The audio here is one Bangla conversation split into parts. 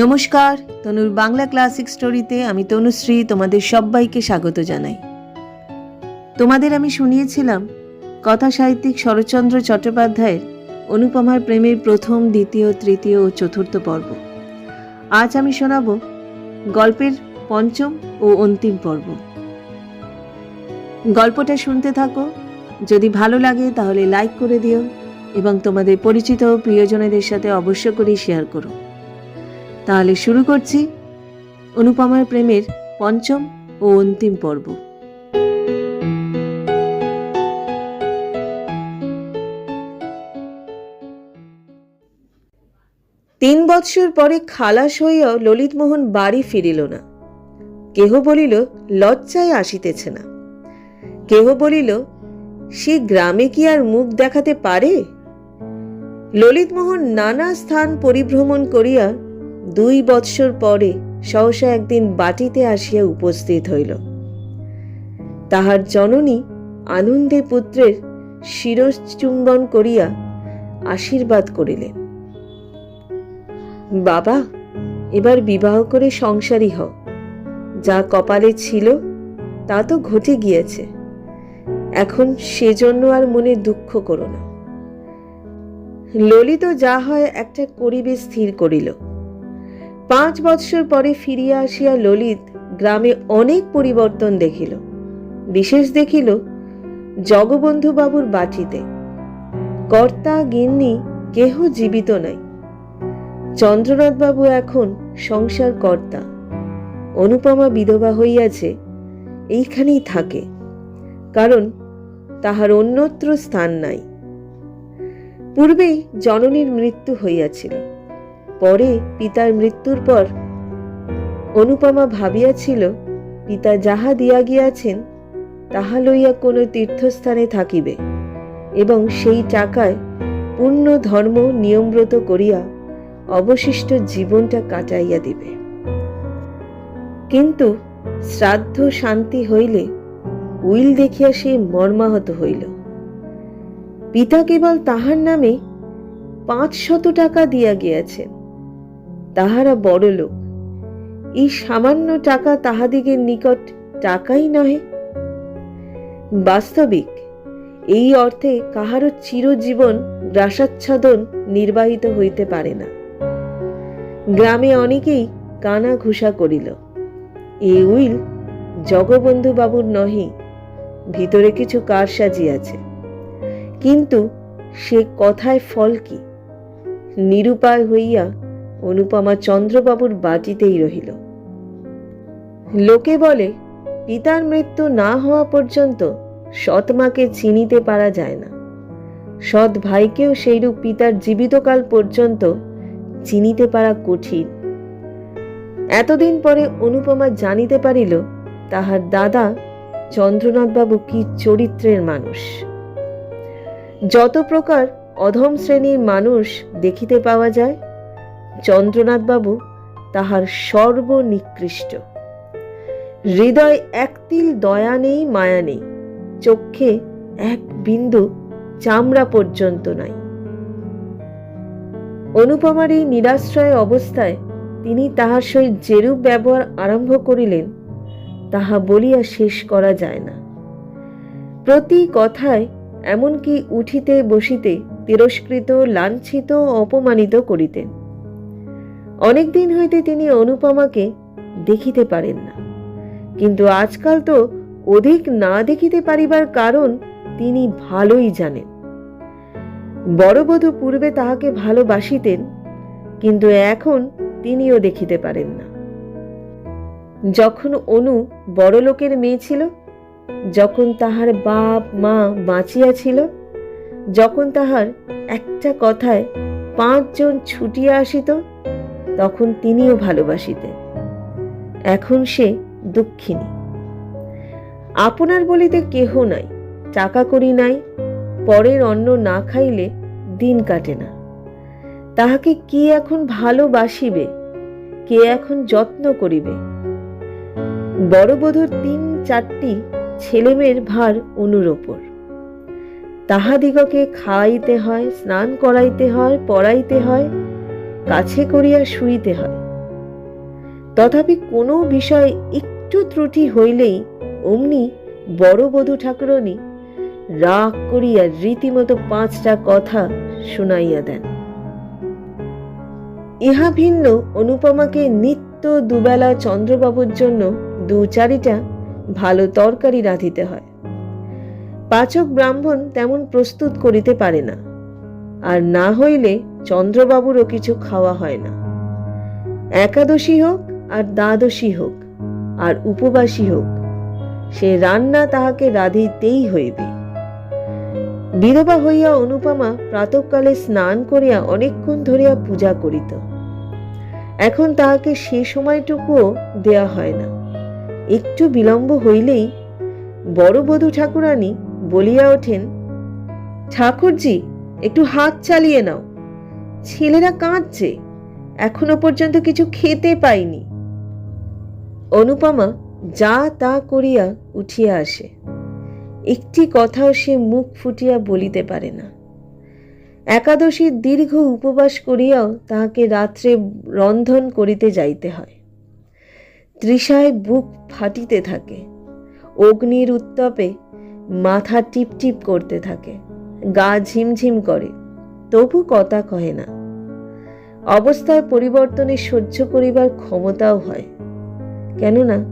নমস্কার, তনুর বাংলা ক্লাসিক স্টোরিতে আমি তনুশ্রী তোমাদের সবাইকে স্বাগত জানাই। তোমাদের আমি শুনিয়েছিলাম কথা সাহিত্যিক শরৎচন্দ্র চট্টোপাধ্যায়ের অনুপমার প্রেমের প্রথম, দ্বিতীয়, তৃতীয় ও চতুর্থ পর্ব। আজ আমি শোনাব গল্পের পঞ্চম ও অন্তিম পর্ব। গল্পটা শুনতে থাকো, যদি ভালো লাগে তাহলে লাইক করে দিও এবং তোমাদের পরিচিত প্রিয়জনেদের সাথে অবশ্য করেই শেয়ার করো। তাহলে শুরু করছি অনুপমার প্রেমের পঞ্চম ও অন্তিম পর্ব। তিন বৎসর পরে খালাস হইয়াও ললিতমোহন বাড়ি ফিরিল না। কেহ বলিল, লজ্জায় আসিতেছে না। কেহ বলিল, সে গ্রামে কি আর মুখ দেখাতে পারে? ললিতমোহন নানা স্থান পরিভ্রমণ করিয়া দুই বৎসর পরে সহসা একদিন বাটিতে আসিয়া উপস্থিত হইল। তাহার জননী আনন্দে পুত্রের শিরশ্চুম্বন করিয়া আশীর্বাদ করিলেন। বাবা, এবার বিবাহ করে সংসারী হও। যা কপালে ছিল, তা তো ঘটে গিয়েছে। এখন সেজন্য আর মনে দুঃখ করো না। ললিত যা হয় একটা করিবে স্থির করিল। পাঁচ বৎসর পরে ফিরিয়া আসিয়া ললিত গ্রামে অনেক পরিবর্তন দেখিল। বিশেষ দেখিল জগবন্ধুবাবুর বাটিতে। কর্তা, গিন্নি কেহ জীবিত নাই। চন্দ্রনাথবাবু এখন সংসার কর্তা। অনুপমা বিধবা হইয়াছে, এইখানেই থাকে। কারণ তাহার অন্যত্র স্থান নাই। পূর্বেই জননীর মৃত্যু হইয়াছিল। পরে পিতার মৃত্যুর পর অনুপমা ভাবিয়াছিল, পিতা যাহা দিয়া গিয়াছেন, তাহা লইয়া কোনো তীর্থস্থানে থাকিবে এবং সেই টাকায় পূর্ণ ধর্ম নিয়মব্রত করিয়া অবশিষ্ট জীবনটা কাটাইয়া দিবে। কিন্তু শ্রাদ্ধ শান্তি হইলে উইল দেখিয়া সে মর্মাহত হইল। পিতা কেবল তাহার নামে পাঁচ শত টাকা দিয়া গিয়াছেন। তাহারা বড় লোক। এই সামান্য টাকা তাহাদিগের নিকট টাকাই নহে। বাস্তবিক, এই অর্থে কাহারও চিরজীবন গ্রাসাচ্ছাদন নির্বাহিত হইতে পারে না। গ্রামে অনেকেই কানা ঘুষা করিল। এ উইল জগবন্ধু বাবুর নহে, ভিতরে কিছু কারসাজি আছে। কিন্তু সে কথায় ফল কি? নিরুপায় হইয়া অনুপমা চন্দ্রবাবুর বাটিতেই রহিল। লোকে বলে, পিতার মৃত্যু না হওয়া পর্যন্ত সৎ মাকে চিনিতে পারা যায় না। সৎ ভাইকেও সেইরূপ পিতার জীবিতকাল পর্যন্ত চিনিতে পারা কঠিন। এতদিন পরে অনুপমা জানিতে পারিল, তাহার দাদা চন্দ্রনাথবাবু কি চরিত্রের মানুষ। যত প্রকার অধম শ্রেণির মানুষ দেখিতে পাওয়া যায় চন্দ্রনাথবাবু তাহার সর্বনিকৃষ্ট। হৃদয় একতিল দয়া নেই, মায়া নেই। চক্ষে এক বিন্দু চামড়া পর্যন্ত নাই। অনুপমার এই নিরাশ্রয় অবস্থায় তিনি তাহার সহিত যেরূপ ব্যবহার আরম্ভ করিলেন, তাহা বলিয়া শেষ করা যায় না। প্রতি কথায় এমনকি উঠিতে বসিতে তিরস্কৃত, লাঞ্ছিত, অপমানিত করিতেন। অনেকদিন হইতে তিনি অনুপমাকে দেখিতে পারেন না। কিন্তু আজকাল তো অধিক না দেখিতে পারিবার কারণ তিনি ভালোই জানেন। বড়বধূ পূর্বে তাহাকে ভালোবাসিতেন, কিন্তু এখন তিনিও দেখিতে পারেন না। যখন অনু বড় লোকের মেয়ে ছিল, যখন তাহার বাপ, মা বাঁচিয়া ছিল যখন তাহার একটা কথায় পাঁচজন ছুটিয়া আসিত তখন তিনিও ভালোবাসিতেন এখন সে দুঃখিনী। আপনার বলিতে কেহ নাই, টাকা করি নাই, পরের অন্ন না খাইলে দিন কাটে না। তাহাকে কে এখন ভালোবাসিবে, কে এখন যত্ন করিবে? বড় বধূর তিন চারটি ছেলেমেয়ের ভার অনুর ওপর। তাহাদিগকে খাওয়াইতে হয়, স্নান করাইতে হয়, পড়াইতে হয় কাছে করিয়া শুইতে হয়। তথাপি কোনো বিষয়ে একটু ত্রুটি হইলেই অমনি বড় বধূ ঠাকুরনী রাগ করিয়া রীতিমতো পাঁচটা কথা শুনাইয়া দেন। ইহা ভিন্ন অনুপমাকে নিত্য দুবেলা চন্দ্রবাবুর জন্য দু চারিটা ভালো তরকারি রাঁধিতে হয়। পাচক ব্রাহ্মণ তেমন প্রস্তুত করিতে পারে না। আর না হইলে চন্দ্রবাবুরও কিছু খাওয়া হয় না। একাদশী হোক আর দ্বাদশী হোক আর উপবাসী হোক, সে রান্না তাহাকে রাঁধিতেই হইবে। বিধবা হইয়া অনুপমা প্রাতকালে স্নান করিয়া অনেকক্ষণ ধরিয়া পূজা করিত। এখন তাহাকে সে সময়টুকুও দেয়া হয় না। একটু বিলম্ব হইলেই বড় বধূ ঠাকুরানী বলিয়া ওঠেন, ঠাকুরজি একটু হাত চালিয়ে নাও। ছেলেরা কাঁদছে। এখনও পর্যন্ত কিছু খেতে পাইনি। অনুপমা যা তা করিয়া উঠিয়া আসে। একটি কথাও সে মুখ ফুটিয়া বলিতে পারে না। একাদশীর দীর্ঘ উপবাস করিয়াও তাহাকে রাত্রে রন্ধন করিতে যাইতে হয়। তৃষায় বুক ফাটিতে থাকে। অগ্নির উত্তাপে মাথা টিপটিপ করতে থাকে। গা ঝিমঝিম করে। তবু কথা কহে না। অবস্থার পরিবর্তনে সহ্য করিবার ক্ষমতাও হয়। কেননা,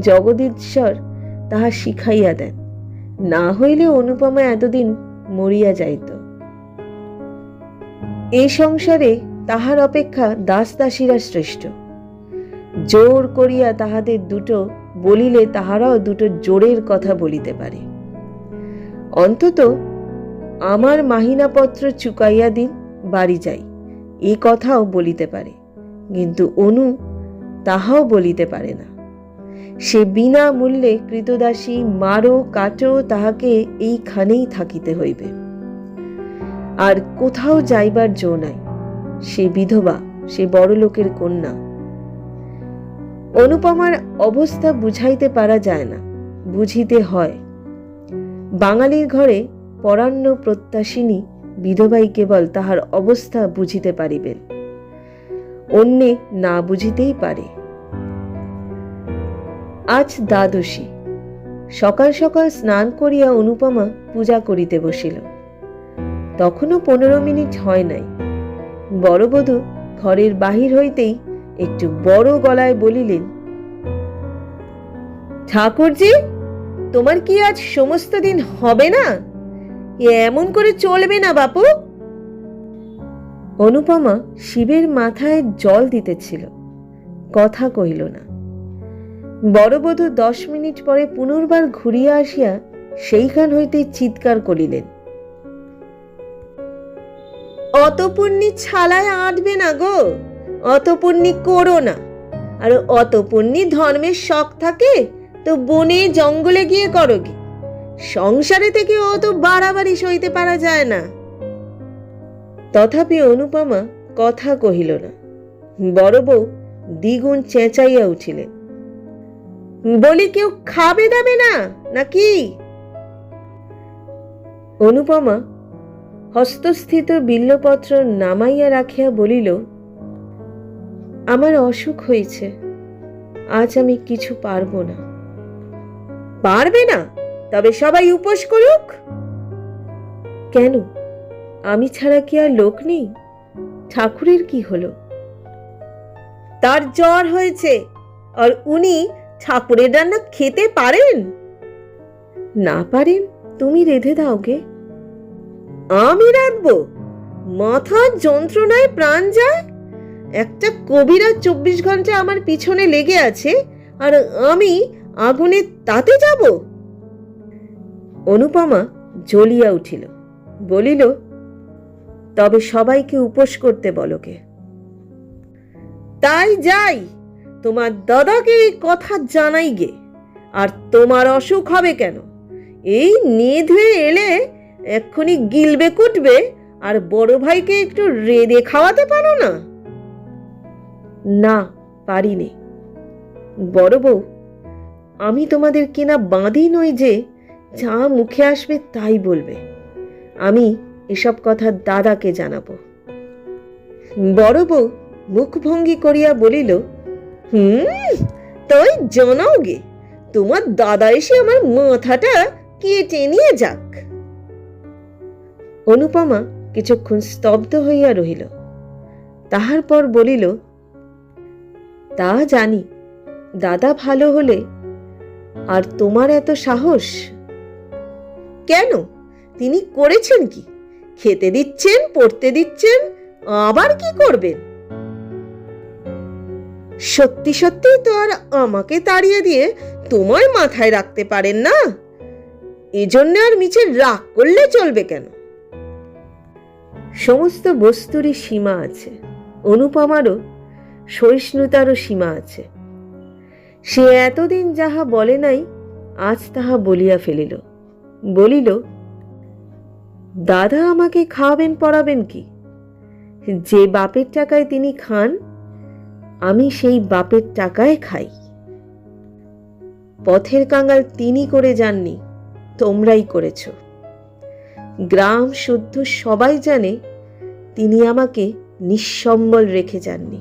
জগদীশ্বর তাহা শিখাইয়া দেন, না হইলে অনুপমা এতদিন মরিয়া যাইত। এই সংসারে তাহার অপেক্ষা দাস দাসীরা শ্রেষ্ঠ। জোর করিয়া তাহাদের দুটো বলিলে তাহারাও দুটো জোরের কথা বলিতে পারে। অন্তত আমার মাহিনাপত্র চুকাইয়া দিন, বাড়ি যাই। এ কথাও বলিতে পারে। কিন্তু অনু তাহাও বলিতে পারে না। সে বিনা মূল্যে কৃতদাসী মারো, কাটো, তাহাকে এইখানেই থাকিতে হইবে। আর কোথাও যাইবার জো নাই। সে বিধবা, সে বড় লোকের কন্যা। অনুপমার অবস্থা বুঝাইতে পারা যায় না। বুঝিতে হয়, বাঙালির ঘরে পরান্ন প্রত্যাশিনী বিধবাই কেবল তাহার অবস্থা বুঝিতে পারিবেন। অন্যে না বুঝিতেই পারে। আজ দ্বাদশী। সকাল সকাল স্নান করিয়া অনুপমা পূজা করিতে বসিল। তখনও পনেরো মিনিট হয় নাই। বড়বধূ ঘরের বাহির হইতেই একটু বড় গলায় বলিলেন, ঠাকুরজি, তোমার কি আজ সমস্ত দিন হবে না? এমন করে চলবে না বাপু। অনুপমা শিবের মাথায় জল দিতেছিল। কথা কহিল না। বড়বধূ দশ মিনিট পরে পুনর্বার ঘুরিয়া আসিয়া সেইখান হইতে চিৎকার করিলেন। অত পুণ্যি ছালায় আঁটবে না গো অত পুণ্যি করো না। আর অত পুণ্যি ধর্মের শখ থাকে, তো বনে জঙ্গলে গিয়ে করো কি সংসারে থেকে অত বাড়াবাড়ি সইতে পারা যায় না। তথাপি অনুপমা কথা কহিল না। বড় বউ দ্বিগুণ চেঁচাইয়া উঠিলেন। বলি, কেউ খাবে দাবে না, নাকি? অনুপমা হস্তস্থিত বিল্লপত্র নামাইয়া রাখিয়া বলিল, আমার অসুখ হয়েছে আজ আমি কিছু পারব না। পারবে না? তবে সবাই উপোস করুক। কেন? আমি ছাড়া কি আর লোক নেই? ঠাকুরের কি হলো? তার জ্বর হয়েছে, আর উনি ঠাকুরের রান্না খেতে পারেন? না পারেন, তুমি রেঁধে দাও গে। আমি রাঁধবো? মাথার যন্ত্রণায় প্রাণ যায়? একটা কবিরা চব্বিশ ঘণ্টা আমার পিছনে লেগে আছে, আর আমি আগুনে তাতে যাব? অনুপমা জ্বলিয়া উঠিল, বলিল, তবে সবাইকে উপোস করতে বলকে। তাই যাই, তোমার দাদাকে এই কথা জানাই গে, আর তোমার অসুখ হবে কেন? এই নেধে এলে এক্ষুনি গিলবে কুটবে, আর বড় ভাইকে একটু রেঁধে খাওয়াতে পারো না? না, পারিনি। বড় বউ, আমি তোমাদের কেনা বাঁধি নই যে যা মুখে আসবে তাই বলবে। আমি এসব কথা দাদাকে জানাব। বড় বউ মুখভঙ্গি করিয়া বলিল, হুম, তাই জানাও গে, তোমার দাদা এসে আমার মাথাটা কেটে নিয়ে যাক। অনুপমা কিছুক্ষণ স্তব্ধ হইয়া রহিল। তাহার পর বলিল, তা জানি, দাদা ভালো হলে আর তোমার এত সাহস? কেন? তিনি করেছেন কি? খেতে দিচ্ছেন, পড়তে দিচ্ছেন, আবার কি করবেন? সত্যি সত্যি তো আর আমাকে তাড়িয়ে দিয়ে তোমায় মাথায় রাখতে পারেন না? এজন্য আর মিছে রাগ করলে চলবে কেন? সমস্ত বস্তুরই সীমা আছে। অনুপমারও, সহিষ্ণুতারও সীমা আছে। সে এতদিন যাহা বলে নাই, আজ তাহা বলিয়া ফেলিল। বলিল, দাদা আমাকে খাওয়াবেন, পড়াবেন কি? যে বাপের টাকায় তিনি খান, আমি সেই বাপের টাকায় খাই। পথের কাঙ্গাল তিনি করে যাননি, তোমরাই করেছ। গ্রাম শুদ্ধ সবাই জানে, তিনি আমাকে নিঃসম্বল রেখে যাননি।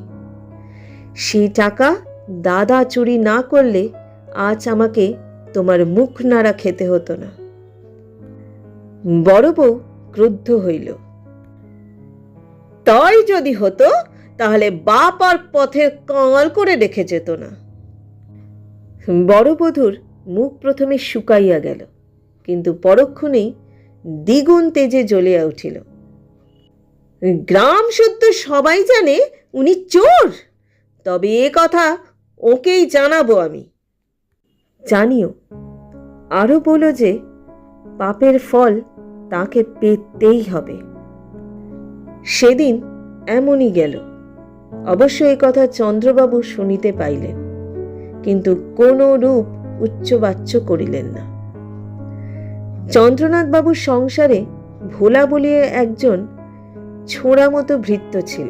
সেই টাকা দাদা চুরি না করলে আজ আমাকে তোমার মুখ নাড়া খেতে হতো না। বড় বউ ক্রুদ্ধ হইল। তাই যদি হতো, তাহলে বাপ আর পথে কাঙাল করে রেখে যেত না। বড় বধূর মুখ প্রথমে শুকাইয়া গেল, কিন্তু পরক্ষণেই দ্বিগুণ তেজে জ্বলিয়া উঠিল। গ্রাম শুদ্ধ সবাই জানে উনি চোর, তবে এ কথা ওকেই জানাব আমি। জানিও, আরও বলো যে, পাপের ফল তাকে পেতেই হবে। সেদিন এমনই গেল। অবশ্য এই কথা চন্দ্রবাবু শুনিতে পাইলেন, কিন্তু কোনো রূপ উচ্চবাচ্য করিলেন না। চন্দ্রনাথবাবুর সংসারে ভোলা বলিয়ে একজন ছোঁড়া মতো ভৃত্য ছিল।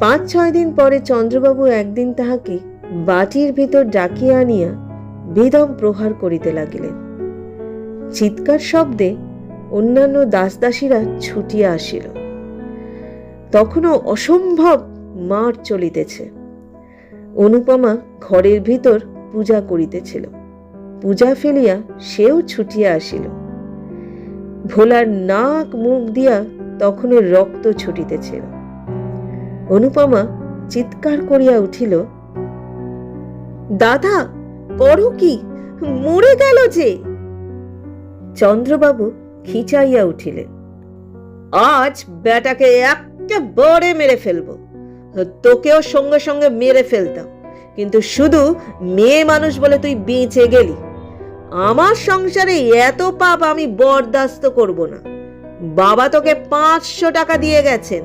পাঁচ ছয় দিন পরে চন্দ্রবাবু একদিন তাহাকে বাটির ভিতর ডাকিয়া আনিয়া বেদম প্রহার করিতে লাগিলেন। চিৎকার শব্দে অন্যান্য দাসদাসীরা ছুটিয়া আসিল। তখনও অসম্ভব মার চলিতেছে। অনুপমা ঘরের ভিতর পূজা করিতেছিল। পূজা ফেলিয়া সেও ছুটিয়া আসিল। ভোলার নাক মুখ দিয়া তখনও রক্ত ছুটিতেছিল। অনুপমা চিৎকার করিয়া উঠিল, দাদা, করো কি? মরে গেল যে? চন্দ্রবাবু খিচাইয়া উঠিলেন। আজ বেটাকে একেবারে মেরে ফেলব। তোকেও সঙ্গে সঙ্গে মেরে ফেলতাম। কিন্তু শুধু মেয়ে মানুষ বলে তুই বেঁচে গেলি। আমার সংসারে এত পাপ আমি বরদাস্ত করব না। বাবা তোকে পাঁচশো টাকা দিয়ে গেছেন।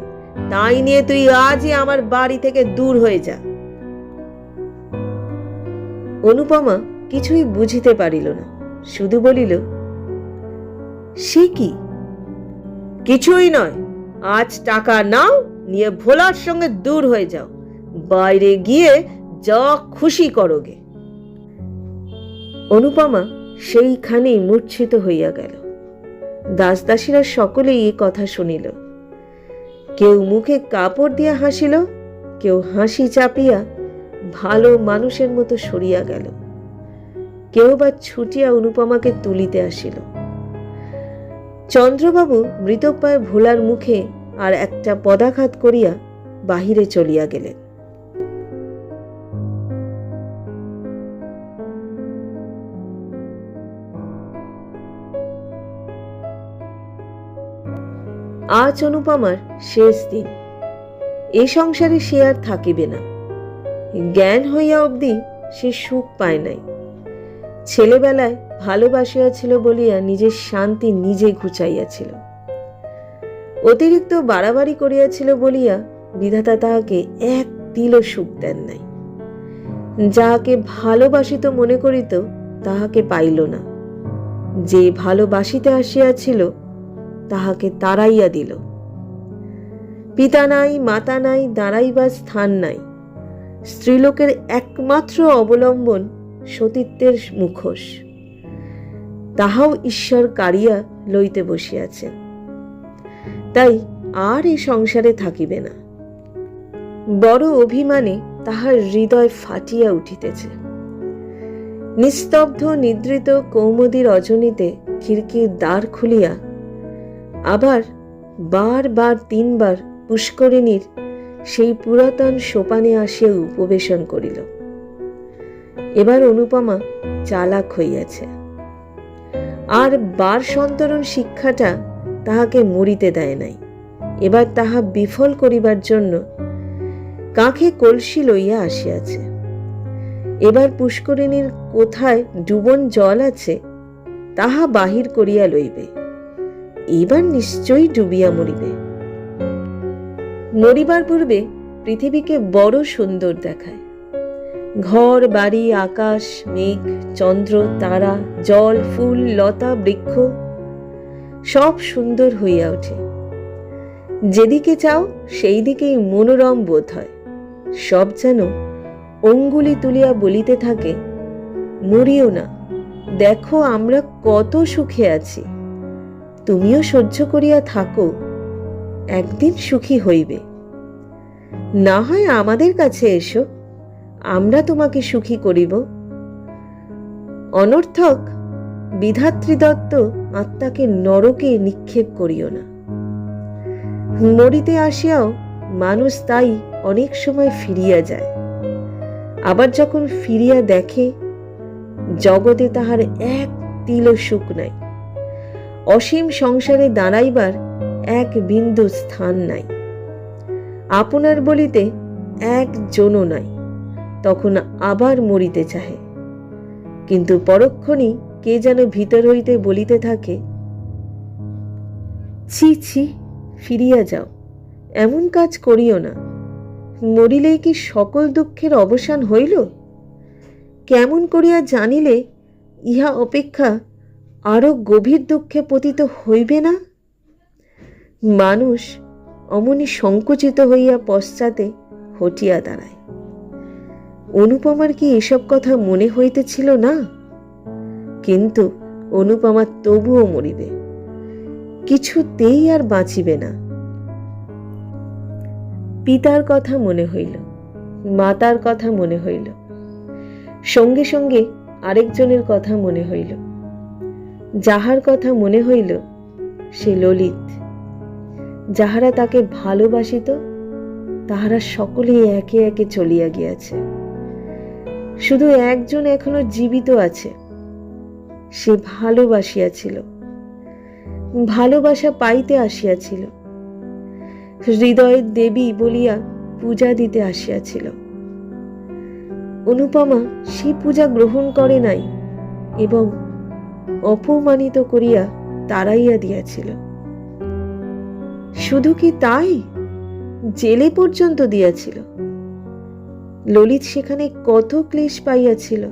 তাই নিয়ে তুই আজই আমার বাড়ি থেকে দূর হয়ে যা। অনুপমা কিছুই বুঝিতে পারিল না। শুধু বলিল সে কি? কিছুই নয়। আজ টাকা নাও, নিয়ে ভোলার সঙ্গে দূর হয়ে যাও। বাইরে গিয়ে যা খুশি করোগে। অনুপমা সেইখানেই মূর্ছিত হইয়া গেল। দাসদাসীরা সকলেই এই কথা শুনিল। কেউ মুখে কাপড় দিয়া হাসিল, কেউ হাসি চাপিয়া ভালো মানুষের মতো সরিয়া গেল। কেউ বা ছুটিয়া অনুপমাকে তুলিতে আসিল। চন্দ্রবাবু মৃতপ্রায় ভোলার মুখে আর একটা পদাঘাত করিয়া বাহিরে চলিয়া গেলেন। আজ অনুপমার শেষ দিন। এ সংসারে সে আর থাকিবে না। জ্ঞান হইয়া অবধি সে সুখ পায় নাই। ছেলেবেলায় ভালোবাসিয়াছিল বলিয়া নিজের শান্তি নিজে ঘুচাইয়াছিল। অতিরিক্ত বাড়াবাড়ি করিয়াছিল বলিয়া বিধাতা তাহাকে এক তিলও সুখ দেন নাই। যাহাকে ভালোবাসিত মনে করিত, তাহাকে পাইল না। যে ভালোবাসিতে আসিয়াছিল, তাহাকে তাড়াইয়া দিল। পিতা নাই, মাতা নাই, দাঁড়াইবার স্থান নাই। স্ত্রীলোকের একমাত্র অবলম্বন সতীত্বের মুখোশ। তাহাও ঈশ্বর কারিয়া লইতে বসিয়াছেন তাই আর এই সংসারে থাকিবে না। বড় অভিমানে তাহার হৃদয় ফাটিয়া উঠিতেছে। নিস্তব্ধ নিদ্রিত কৌমুদীর রজনীতে খিড়কির দ্বার খুলিয়া আবার বার বার তিনবার পুষ্করিণীর সেই পুরাতন সোপানে আসিয়া উপবেশন করিল। এবার অনুপমা চালাক হইয়াছে। আর বার সন্তরণ শিক্ষাটা তাহাকে মরিতে দেয় নাই। এবার তাহা বিফল করিবার জন্য কাঁখে কলসি লইয়া আসিয়াছে? এবার পুষ্করিণীর কোথায় ডুবন জল আছে, তাহা বাহির করিয়া লইবে। এবার নিশ্চয়ই ডুবিয়া মরিবে। মরিবার পূর্বে পৃথিবীকে বড় সুন্দর দেখায়। ঘর, বাড়ি, আকাশ, মেঘ, চন্দ্র, তারা, জল, ফুল, লতা, বৃক্ষ, সব সুন্দর হইয়া ওঠে। যেদিকে চাও সেই দিকেই মনোরম বোধ হয়। সব যেন অঙ্গুলি তুলিয়া বলিতে থাকে, মরিও না, দেখো আমরা কত সুখে আছি। তুমিও সহ্য করিয়া থাকো, একদিন সুখী হইবে। না হয় আমাদের কাছে এসো। আমরা তোমাকে সুখী করিব। অনর্থক, বিধাত্রী দত্ত আত্মাকে নরকে নিক্ষেপ করিও না। মরিতে আসিয়াও মানুষ তাই অনেক সময় ফিরিয়া যায়। আবার যখন ফিরিয়া দেখে, জগতে তাহার এক তিল সুখ নাই। অসীম সংসারে দাঁড়াইবার এক বিন্দু স্থান নাই। আপনার বলিতে এক জনও নাই। তখন আবার মরিতে চাহে। কিন্তু পরক্ষণই কে যেন ভিতর হইতে বলিতে থাকে, ছি ছি, ফিরিয়া যাও, এমন কাজ করিও না। মরিলেই কি সকল দুঃখের অবসান হইল? কেমন করিয়া জানিলে ইহা অপেক্ষা আরও গভীর দুঃখে পতিত হইবে না? মানুষ অমনি সংকুচিত হইয়া পশ্চাতে হটিয়া দাঁড়ায়। অনুপমার কি এসব কথা মনে হইতেছিল না? কিন্তু অনুপমা তবুও মরিবে। কিছুতেই আর বাঁচিবে না। পিতার কথা মনে হইল, মাতার কথা মনে হইল। সঙ্গে সঙ্গে আরেকজনের কথা মনে হইল। যাহার কথা মনে হইল, সে ললিত। যাহারা তাকে ভালোবাসিত, তাহারা সকলেই একে একে চলিয়া গিয়াছে। শুধু একজন এখনও জীবিত আছে। সে ভালোবাসিয়াছিল। ভালোবাসা পাইতে আসিয়াছিল। হৃদয়ের দেবী বলিয়া পূজা দিতে আসিয়াছিল। অনুপমা সে পূজা গ্রহণ করে নাই এবং অপমানিত করিয়া তাড়াইয়া দিয়াছিল। শুধু কি তাই? জেলে পর্যন্ত দিয়াছিল। ললিত সেখানে কত ক্লেশ পাইয়াছিল।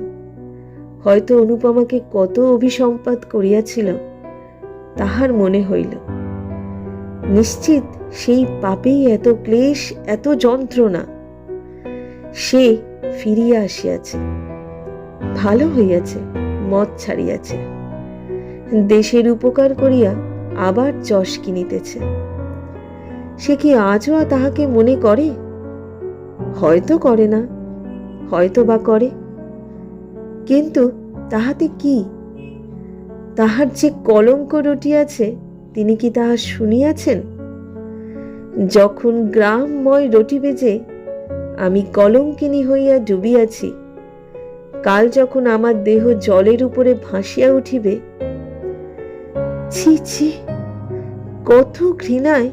হয়তো অনুপমাকে কত অভিসম্পাদ করিয়াছিল, তাহার মনে হইল। নিশ্চিত সেই পাপেই এত ক্লেশ, এত যন্ত্রণা। সে ফিরিয়া আসিয়াছে। ভালো হইয়াছে, মদ ছাড়িয়াছে। দেশের উপকার করিয়া আবার যশ কিনিতেছে। সে কি আজও তাহাকে মনে করে? হয়তো করে না, হয়তো বা করে। কিন্তু তাহাতে কি? তাহার যে কলঙ্ক রটিয়াছে তিনি কি তাহা শুনিয়াছেন? যখন গ্রামময় রটি বেজে, আমি কলঙ্কিনী হইয়া ডুবিয়াছি, কাল যখন আমার দেহ জলের উপরে ভাসিয়া উঠিবে, ছি ছি, কত ঘৃণায়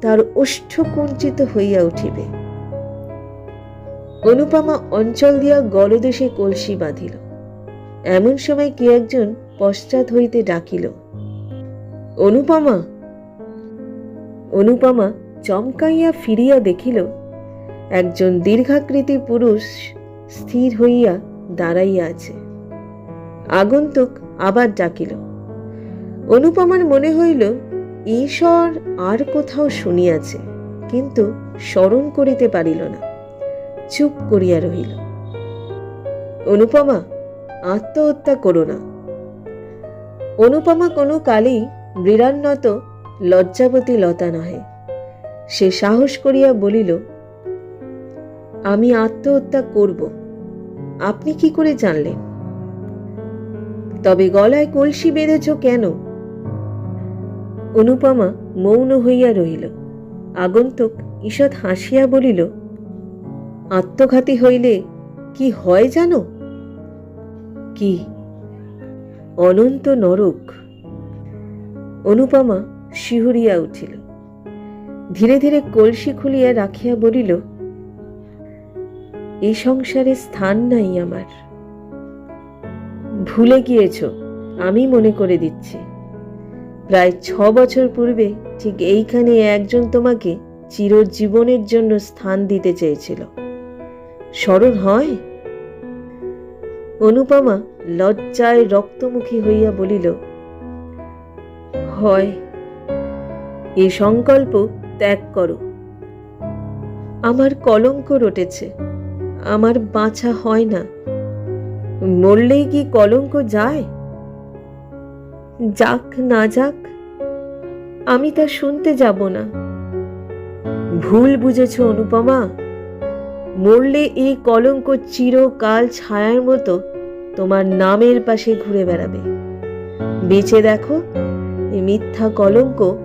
তার ওষ্ঠ কুঞ্চিত হইয়া উঠিবে। অনুপমা অঞ্চল দিয়া গলদেশে কলসি বাঁধিল। এমন সময় কে একজন পশ্চাৎ হইতে ডাকিল, অনুপমা? অনুপমা চমকাইয়া ফিরিয়া দেখিল, একজন দীর্ঘাকৃতি পুরুষ স্থির হইয়া দাঁড়াইয়া আছে। আগন্তুক আবার ডাকিল, অনুপমার মনে হইল, ঈশ্বর আর কোথাও শুনিয়াছে, কিন্তু স্মরণ করিতে পারিল না। চুপ করিয়া রহিল। অনুপমা, আত্মহত্যা করো না। অনুপমা কোনো কালেই মৃরান্নত লজ্জাবতী লতা নহে। সে সাহস করিয়া বলিল, আমি আত্মহত্যা করব। আপনি কি করে জানলেন? তবে গলায় কলসি বেঁধেছ কেন? অনুপমা মৌন হইয়া রহিল। আগন্তুক ঈষৎ হাসিয়া বলিল আত্মঘাতী হইলে কি হয় জানো? কি? অনন্ত নরক। অনুপমা শিহুরিয়া উঠিল। ধীরে ধীরে কলসি খুলিয়া রাখিয়া বলিল এই সংসারে স্থান নাই আমার। ভুলে গিয়েছ, আমি মনে করে দিচ্ছি। প্রায় ছ বছর পূর্বে ঠিক এইখানে একজন তোমাকে চিরজীবনের জন্য স্থান দিতে চেয়েছিল। স্মরণ হয়? অনুপমা লজ্জায় রক্তমুখী হইয়া বলিল, হয় এ সংকল্প ত্যাগ করো। আমার কলঙ্ক রটেছে, আমার বাঁচা হয় না। মরলেই কি কলঙ্ক যায়? যাক না যাক, আমি তা শুনতে যাব না। ভুল বুঝেছ অনুপমা মরলে এই কলঙ্ক চিরকাল ছায়ার মতো তোমার নামের পাশে ঘুরে বেড়াবে। বেঁচে দেখো এই মিথ্যা কলঙ্ক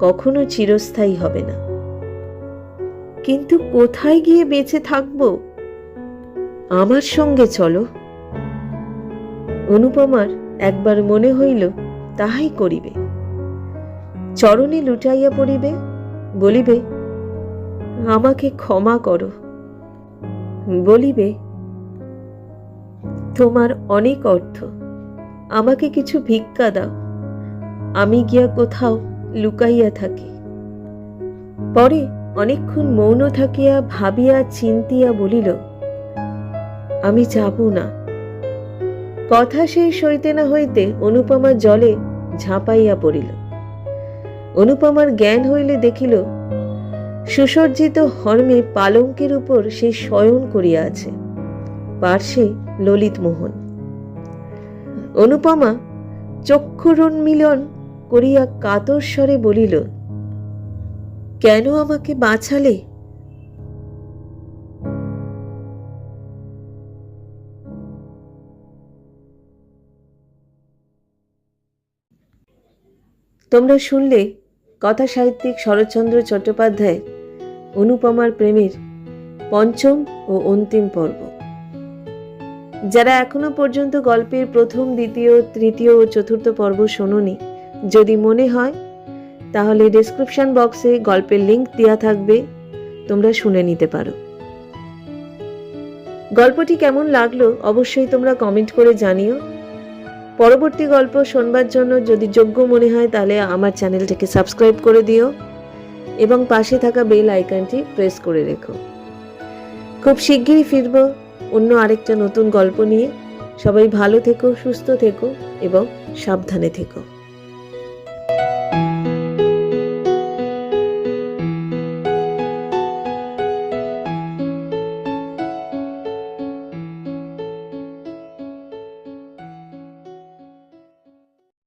কখনো চিরস্থায়ী হবে না। কিন্তু কোথায় গিয়ে বেঁচে থাকব? আমার সঙ্গে চলো। অনুপমার একবার মনে হইল, তাহাই করিবে। চরণে লুটাইয়া পড়িবে, বলিবে, আমাকে ক্ষমা করো। বলিবে, তোমার অনেক অর্থ, আমাকে কিছু ভিক্ষা দাও, আমি গিয়া কোথাও লুকাইয়া থাকি পরে অনেকক্ষণ মৌন থাকিয়া ভাবিয়া চিন্তিয়া বলিল, আমি যাব না কথা শেষ হইতে না হইতে অনুপমা জলে ঝাঁপাইয়া পড়িল। অনুপমার জ্ঞান হইলে দেখিল সুসজ্জিত হর্মে পালঙ্কের উপর সে শয়ন করিয়া আছে। পার্শ্বে ললিত মোহন অনুপমা চক্ষুরুন্মিলন করিয়া কাতর স্বরে বলিল, কেন আমাকে বাঁচালে? তোমরা শুনলে কথা সাহিত্যিক শরৎচন্দ্র চট্টোপাধ্যায়, অনুপমার প্রেমের পঞ্চম ও অন্তিম পর্ব। যারা এখনও পর্যন্ত গল্পের প্রথম, দ্বিতীয়, তৃতীয় ও চতুর্থ পর্ব শোনোনি, যদি মনে হয়, তাহলে ডেসক্রিপশন বক্সে গল্পের লিংক দেওয়া থাকবে, তোমরা শুনে নিতে পারো। গল্পটি কেমন লাগল অবশ্যই তোমরা কমেন্ট করে জানিও। পরবর্তী গল্প শোনবার জন্য যদি যোগ্য মনে হয়, তাহলে আমার চ্যানেলটিকে সাবস্ক্রাইব করে দিও এবং পাশে থাকা বেল আইকনটি প্রেস করে রেখো। খুব শিগগিরই ফিরব অন্য আরেকটা নতুন গল্প নিয়ে। সবাই ভালো থেকো, সুস্থ থেকো এবং সাবধানে থেকো।